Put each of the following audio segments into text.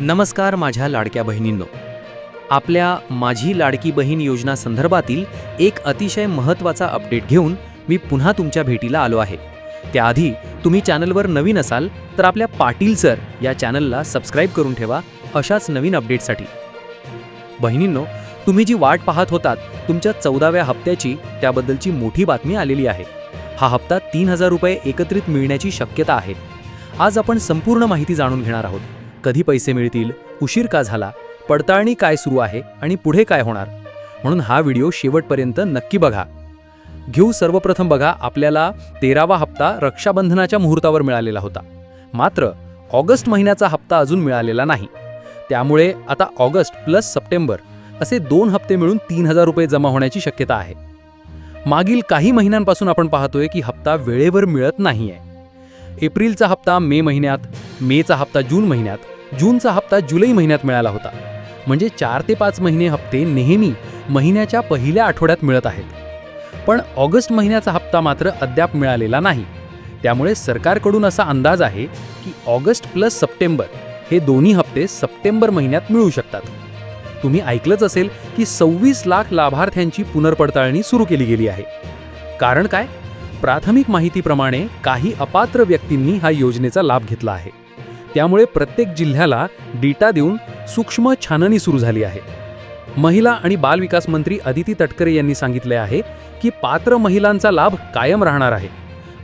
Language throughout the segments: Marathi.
नमस्कार माझ्या लाडक्या बहिणींनो. आपल्या माझी लाडकी बहीण योजना संदर्भातील एक अतिशय महत्त्वाचा अपडेट घेऊन मी पुन्हा तुमच्या भेटीला आलो आहे. त्याआधी तुम्ही चॅनलवर नवीन असाल तर आपल्या पाटील सर या चॅनलला सबस्क्राईब करून ठेवा अशाच नवीन अपडेटसाठी. बहिणींनो तुम्ही जी वाट पाहत होतात तुमच्या चौदाव्या हप्त्याची त्याबद्दलची मोठी बातमी आलेली आहे. हा हप्ता तीन हजार रुपये एकत्रित मिळण्याची शक्यता आहे. आज आपण संपूर्ण माहिती जाणून घेणार आहोत. कधी पैसे मिळतील उशीर का झाला पडताळणी काय सुरू आहे आणि पुढे काय होणार? म्हणून हा व्हिडिओ शेवटपर्यंत नक्की बघा. घेऊ सर्वप्रथम बघा आपल्याला तेरावा हप्ता रक्षाबंधनाच्या मुहूर्तावर मिळालेला होता. मात्र ऑगस्ट महिन्याचा हप्ता अजून मिळालेला नाही. त्यामुळे आता ऑगस्ट प्लस सप्टेंबर असे दोन हप्ते मिळून तीन हजार रुपये जमा होण्याची शक्यता आहे. मागील काही महिन्यांपासून आपण पाहतोय की हप्ता वेळेवर मिळत नाहीये. एप्रिलचा हप्ता मे महिन्यात मेचा हप्ता जून महिन्यात जूनचा हप्ता जुलै महिन्यात मिळाला होता. म्हणजे चार ते पाच महिने हप्ते नेहमी महिन्याच्या पहिल्या आठवड्यात मिळत आहेत. पण ऑगस्ट महिन्याचा हप्ता मात्र अद्याप मिळालेला नाही. त्यामुळे सरकारकडून असा अंदाज आहे की ऑगस्ट प्लस सप्टेंबर हे दोन्ही हप्ते सप्टेंबर महिन्यात मिळू शकतात. तुम्ही ऐकलंच असेल की सव्वीस लाख लाभार्थ्यांची पुनर्पडताळणी सुरू केली गेली आहे. कारण काय? प्राथमिक माहितीप्रमाणे काही अपात्र व्यक्तींनी हा योजनेचा लाभ घेतला आहे. त्यामुळे प्रत्येक जिल्ह्याला डेटा देऊन सूक्ष्म छाननी सुरू झाली आहे. महिला आणि बालविकास मंत्री अदिती तटकरे यांनी सांगितले आहे की पात्र महिलांचा लाभ कायम राहणार आहे.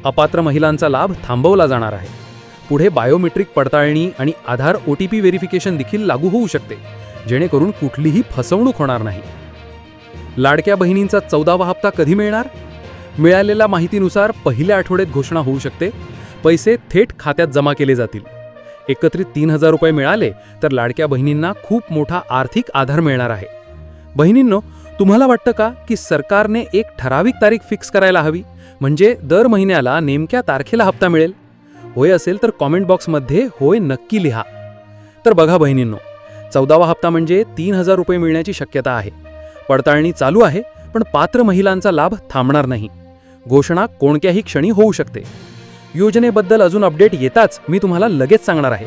अपात्र महिलांचा लाभ थांबवला जाणार आहे. पुढे बायोमेट्रिक पडताळणी आणि Aadhaar O T P verification देखील लागू होऊ शकते जेणेकरून कुठलीही फसवणूक होणार नाही. लाडक्या बहिणींचा चौदावा हप्ता कधी मिळणार? मिळालेल्या माहितीनुसार पहिल्या आठवड्यात घोषणा होऊ शकते. पैसे थेट खात्यात जमा केले जातील. एकत्रित तीन हजार रुपये मिळाले तर लाडक्या बहिणींना खूप मोठा आर्थिक आधार मिळणार आहे. बहिणींनो तुम्हाला वाटतं का की सरकारने एक ठराविक तारीख फिक्स करायला हवी? म्हणजे दर महिन्याला नेमक्या तारखेला हप्ता मिळेल? होय असेल तर कॉमेंट बॉक्समध्ये होय नक्की लिहा. तर बघा बहिणींनो चौदावा हप्ता म्हणजे तीन हजार रुपये मिळण्याची शक्यता आहे. पडताळणी चालू आहे पण पात्र महिलांचा लाभ थांबणार नाही. घोषणा कोणत्याही क्षणी होऊ शकते. योजनेबद्दल अजून अपडेट येताच मी तुम्हाला लगेच सांगणार आहे.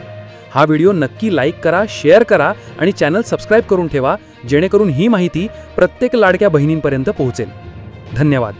हा व्हिडिओ नक्की लाईक करा शेअर करा आणि चॅनल सबस्क्राईब करून ठेवा जेणेकरून ही माहिती प्रत्येक लाडक्या बहिणींपर्यंत पोहोचेल. धन्यवाद.